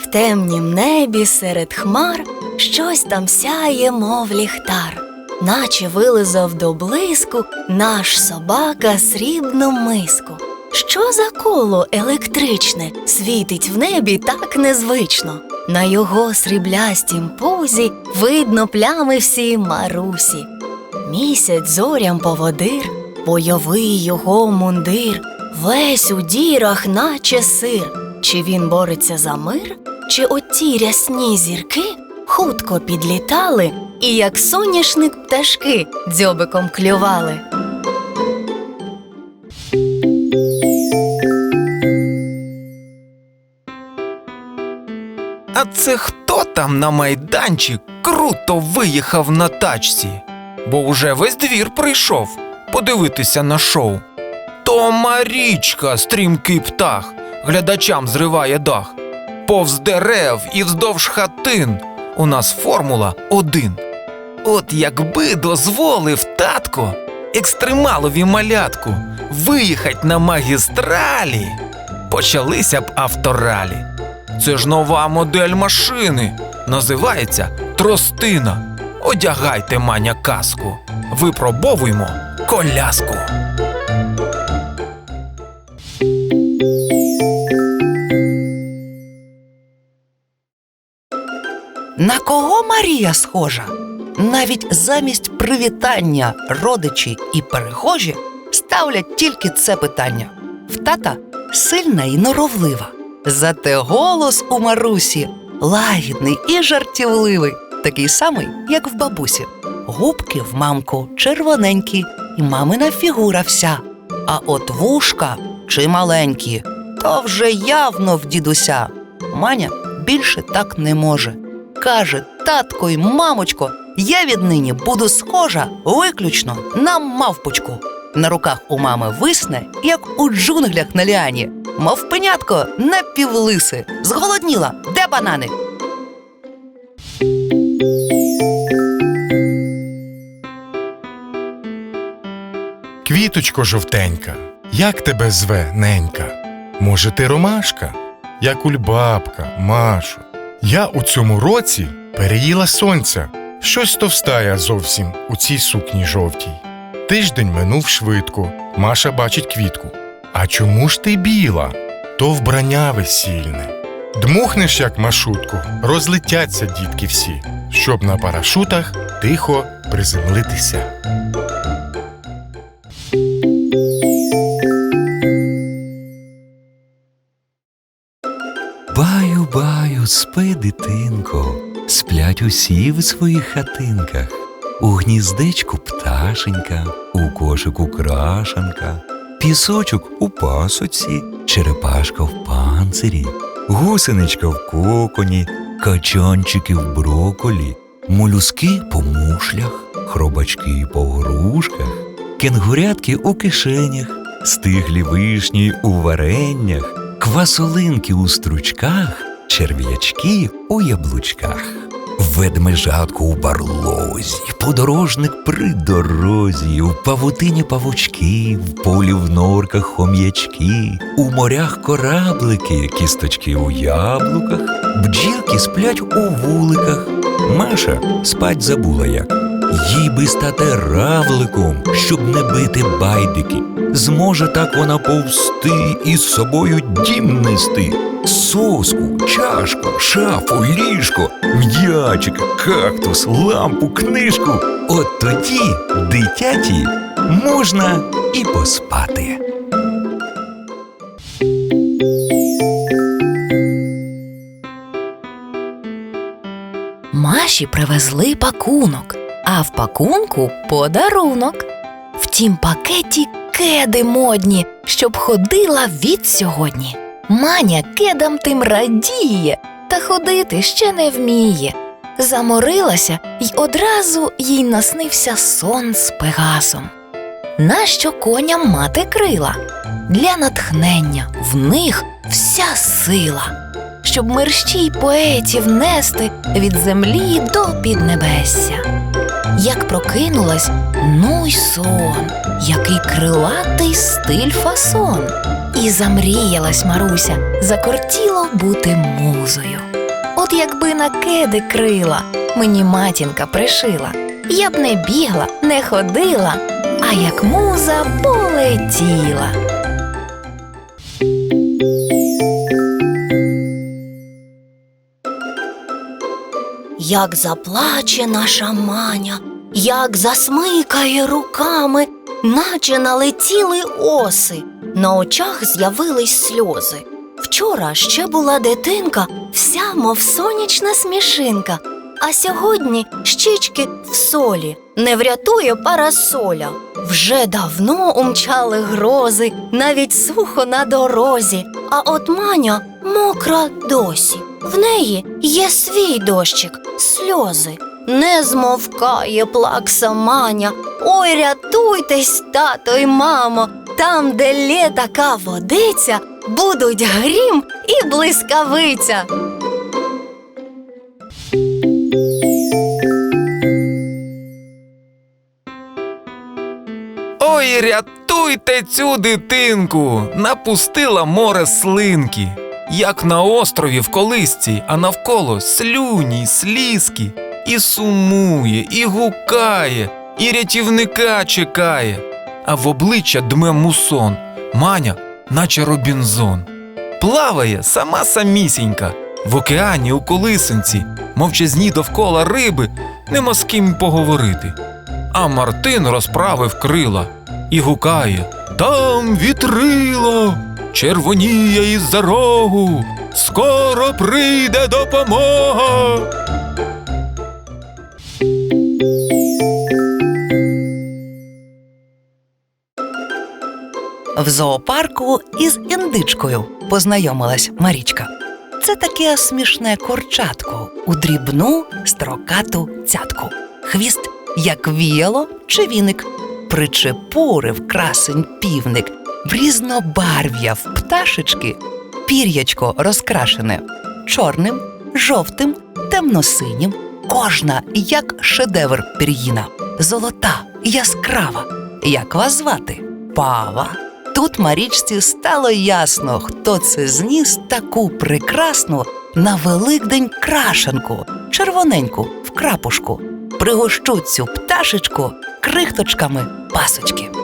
В темнім небі серед хмар щось там сяє, мов ліхтар, наче вилизав до блиску наш собака срібну миску. Що за коло електричне світить в небі так незвично? На його сріблястім пузі видно плями всі марусі. Місяць зорям поводир, бойовий його мундир, весь у дірах, наче сир. Чи він бореться за мир, чи оті рясні зірки хутко підлітали і, як соняшник пташки, дзьобиком клювали. Це хто там на майданчик круто виїхав на тачці? Бо уже весь двір прийшов подивитися на шоу. То Марічка, стрімкий птах, глядачам зриває дах. Повз дерев і вздовж хатин у нас формула один. От якби дозволив татко екстремалові малятку виїхать на магістралі, почалися б авторалі. Це ж нова модель машини. Називається тростина. Одягайте маня каску. Випробовуймо коляску. На кого Марія схожа? Навіть замість привітання родичі і перехожі ставлять тільки це питання. В тата сильна і норовлива. Зате голос у Марусі лагідний і жартівливий, такий самий, як в бабусі. Губки в мамку червоненькі, і мамина фігура вся. А от вушка чи маленькі, то вже явно в дідуся. Маня більше так не може. Каже, татко й мамочко, я віднині буду схожа виключно на мавпочку. На руках у мами висне, як у джунглях на ліані. Мавпенятко напівлиси. Зголодніла. Де банани? Квіточко жовтенька, як тебе зве ненька? Може, ти ромашка? Я кульбабка, Машу. Я у цьому році переїла сонця, щось товстая зовсім у цій сукні жовтій. Тиждень минув швидко, Маша бачить квітку. А чому ж ти біла? То вбрання весільне. Дмухнеш, як машутку, розлетяться дітки всі, щоб на парашутах тихо приземлитися. Баю, баю, спи, дитинко, сплять усі в своїх хатинках. У гніздечку пташенька, у кошику крашенка, пісочок у пасоці, черепашка в панцирі, гусеничка в коконі, качанчики в броколі, молюски по мушлях, хробачки по грушках, кенгурятки у кишенях, стиглі вишні у вареннях, квасолинки у стручках, черв'ячки у яблучках. Ведмежатку у барлозі, подорожник при дорозі, в павутині павучки, в полі в норках хом'ячки, у морях кораблики, кісточки у яблуках, бджілки сплять у вуликах. Маша спать забула як. Їй би стати равликом, щоб не бити байдики. Зможе так вона повсти і з собою дім нести. Соску, чашку, шафу, ліжко, м'ячик, кактус, лампу, книжку. От тоді, дитяті, можна і поспати. Маші привезли пакунок, а в пакунку подарунок. В тім пакеті кеди модні, щоб ходила від сьогодні. Маня кедам тим радіє, та ходити ще не вміє. Заморилася й одразу їй наснився сон з пегасом. Нащо коням мати крила? Для натхнення в них вся сила щоб мерщій поетів нести від землі до піднебесся. Як прокинулась, ну й сон, який крилатий стиль фасон. І замріялась Маруся, закортіло бути музою. От якби на кеди крила, мені матінка пришила, я б не бігла, не ходила, а як муза полетіла. Як заплаче наша маня, як засмикає руками, наче налетіли оси, на очах з'явились сльози. Вчора ще була дитинка, вся, мов сонячна смішинка, а сьогодні щічки в солі, не врятує парасоля. Вже давно умчали грози, навіть сухо на дорозі, а от маня мокра досі. В неї є свій дощик, сльози. Не змовкає плакса маня. Ой, рятуйтесь, тато й мамо. Там, де лє така водиця, будуть грім і блискавиця. Ой, рятуйте цю дитинку! Напустила море слинки, як на острові в колисці, а навколо слюні, слізки, і сумує, і гукає, і рятівника чекає, а в обличчя дме мусон, маня, наче Робінзон. Плаває сама самісінька, в океані у колисинці, мовчазні довкола риби, нема з ким поговорити. А Мартин розправив крила і гукає Там вітрило, червоніє із-за рогу, скоро прийде допомога. В зоопарку із індичкою познайомилась Марічка. Це таке смішне корчатко у дрібну строкату цятку. Хвіст, як віяло чи віник, причепурив красень півник, в різнобарв'я в пташечки, пір'ячко розкрашене чорним, жовтим, темно-синім, кожна як шедевр пір'їна, золота, яскрава. Як вас звати? Пава. Тут Марічці стало ясно, хто це зніс таку прекрасну на Великдень крашенку, червоненьку в крапушку. Пригощу цю пташечку крихточками пасочки.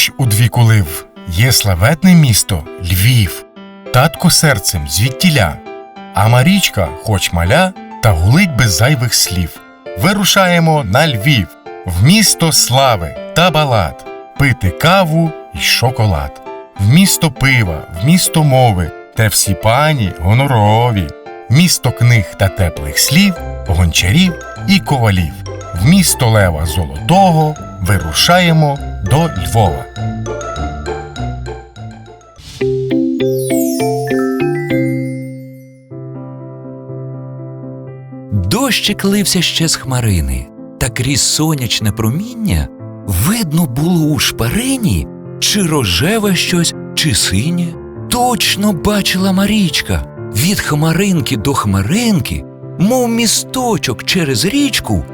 Там, де дощ у двіку лив, є славетне місто Львів, татко серцем звідтіля, а Марічка, хоч маля, та гулить без зайвих слів. Вирушаємо на Львів, в місто слави та балад, пити каву і шоколад, в місто пива, в місто мови, де всі пані гонорові, місто книг та теплих слів, гончарів і ковалів. В місто Лева Золотого вирушаємо до Львова. Дощик лився ще з хмарини, та крізь сонячне проміння видно було у шпарині, чи рожеве щось, чи синє. Точно бачила Марічка від хмаринки до хмаринки, мов місточок через річку,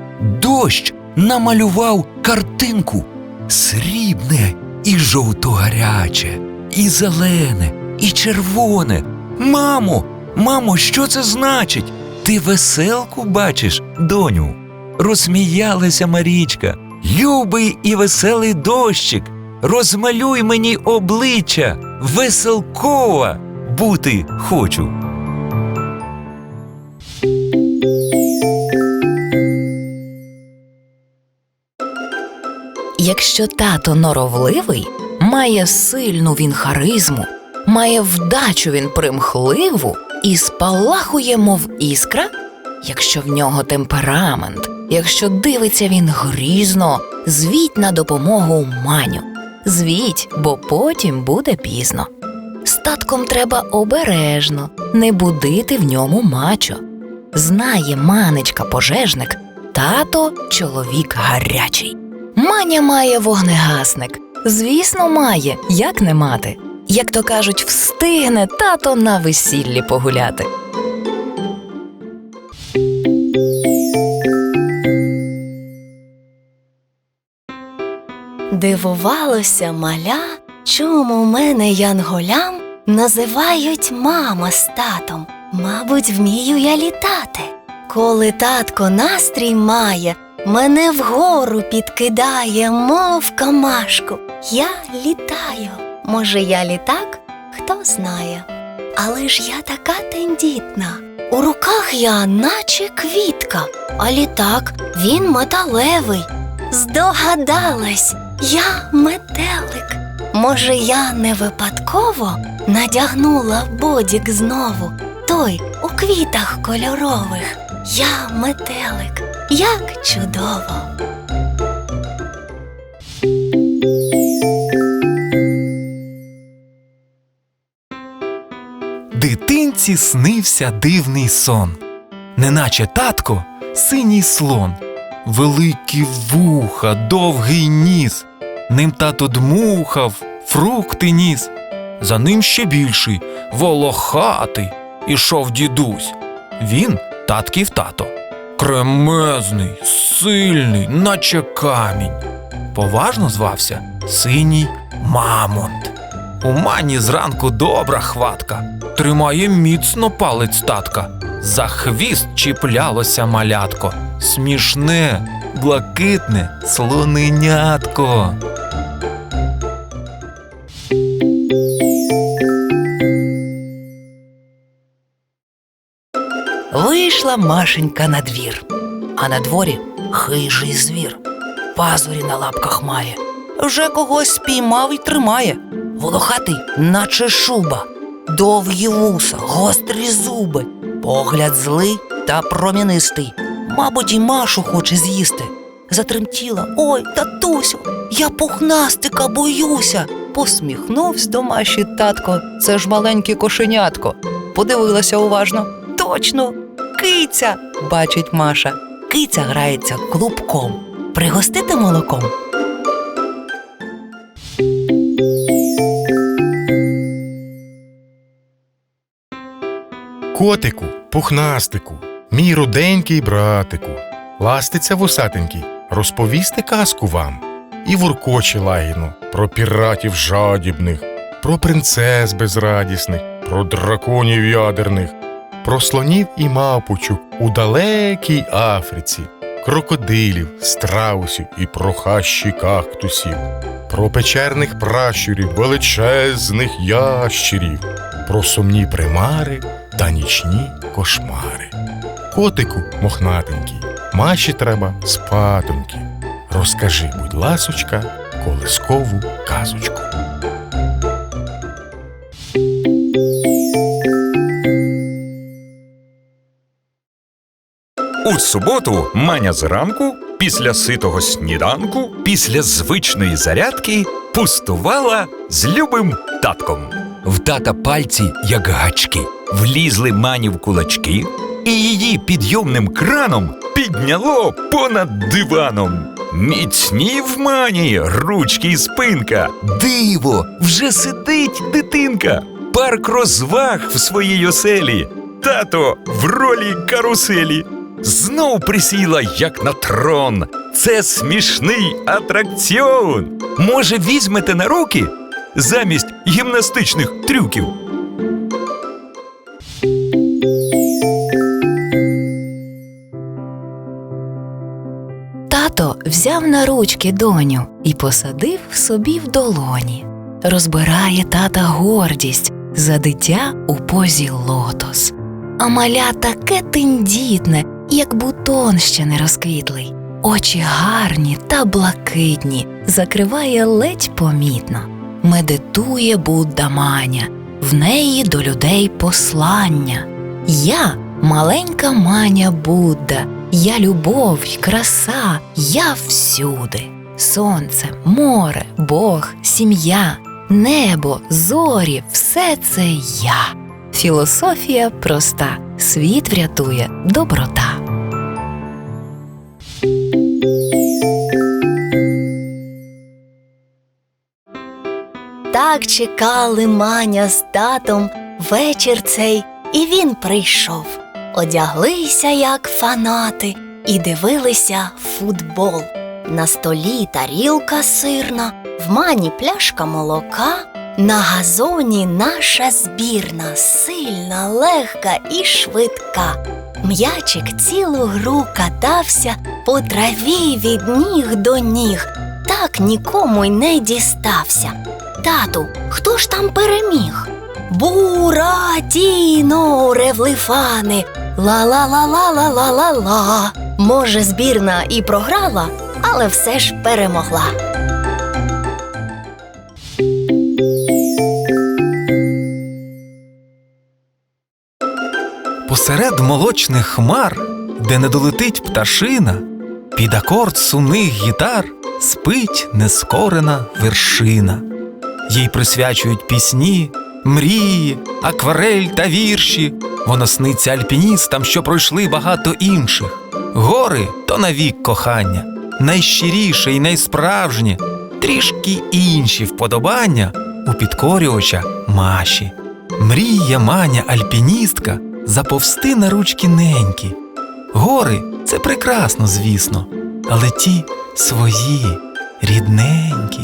дощ намалював картинку срібне і жовто-гаряче, і зелене, і червоне. Мамо, мамо, що це значить? Ти веселку бачиш, доню? Розсміялася Марічка. Любий і веселий дощик, розмалюй мені обличчя, веселкова бути хочу. Якщо тато норовливий, має сильну він харизму, має вдачу він примхливу і спалахує, мов іскра, якщо в нього темперамент, якщо дивиться він грізно, звіть на допомогу маню. Звіть, бо потім буде пізно. Статком треба обережно, не будити в ньому мачо. Знає манечка пожежник, тато чоловік гарячий. Маня має вогнегасник. Звісно, має, як не мати. Як то кажуть, встигне тато на весіллі погуляти. Дивувалося маля, чому мене янголям називають мама з татом. Мабуть, вмію я літати. Коли татко настрій має, мене вгору підкидає, мов камашку. Я літаю. Може, я літак? Хто знає. Але ж я така тендітна. У руках я, наче квітка, а літак він металевий. Здогадалась, я метелик. Може, я не випадково надягнула бодік знову, той у квітах кольорових. Я метелик, як чудово. Дитинці снився дивний сон, неначе татко синій слон, великі вуха, довгий ніс, ним тато дмухав, фрукти ніс. За ним ще більший, волохатий, ішов дідусь. Він татків тато. Кремезний, сильний, наче камінь. Поважно звався синій мамонт. У мані зранку добра хватка, тримає міцно палець татка. За хвіст чіплялося малятко, смішне, блакитне слоненятко. Вийшла Машенька на двір, а на дворі хижий звір. Пазурі на лапках має. Вже когось спіймав і тримає. Волохатий, наче шуба, довгі вуса, гострі зуби, погляд злий та промінистий. Мабуть, і Машу хоче з'їсти. Затремтіла. Ой, татусю, я пухнастика боюся. Посміхнувся до Маші татко. Це ж маленьке кошенятко. Подивилася уважно. Точно, киця, бачить Маша. Киця грається клубком. Пригостити молоком. Котику, пухнастику, мій руденький братику, ластиться вусатенький, розповісти казку вам. І воркоче лагідно про піратів жадібних, про принцес безрадісних, про драконів ядерних, про слонів і мавпочок у далекій Африці, крокодилів, страусів і про хащі кактусів, про печерних пращурів, величезних ящерів, про сумні примари та нічні кошмари. Котику мохнатенький, маші треба спатоньки. Розкажи, будь ласочка, колискову казочку. У суботу Маня зранку, після ситого сніданку, після звичної зарядки пустувала з любим татком. В тата пальці, як гачки, влізли мані в кулачки, І її підйомним краном підняло понад диваном. Міцні в мані ручки й спинка. Диво, вже сидить дитинка. Парк розваг в своїй оселі. Тато в ролі каруселі. Знов присіла, як на трон. Це смішний атракціон. Може, візьмете на руки замість гімнастичних трюків? Тато взяв на ручки доню і посадив собі в долоні. Розбирає тата гордість за дитя у позі лотос. А маля таке тендітне, як бутон ще не розквітлий. Очі гарні та блакитні, закриває ледь помітно. Медитує Будда Маня, в неї до людей послання. Я маленька маня Будда, я любов й краса, я всюди. Сонце, море, Бог, сім'я, небо, зорі, все це я. Філософія проста, світ врятує доброта. Так чекали маня з татом вечір цей, і він прийшов. Одяглися, як фанати, і дивилися футбол. На столі тарілка сирна, в мані пляшка молока, на газоні наша збірна, сильна, легка і швидка. М'ячик цілу гру катався по траві від ніг до ніг, так нікому й не дістався. Тату, хто ж там переміг? Буратіно, ревлифани, ла-ла-ла-ла-ла-ла-ла-ла. Може, збірна і програла, але все ж перемогла. Посеред молочних хмар, де не долетить пташина, під акорд сумних гітар спить нескорена вершина. Їй присвячують пісні, мрії, акварель та вірші. Воно сниться альпіністам, що пройшли багато інших. Гори то навік кохання, найщиріше і найсправжнє, трішки інші вподобання у підкорювача Маші. Мріє маня альпіністка заповзти на ручки неньки. Гори це прекрасно, звісно, але ті свої, рідненькі.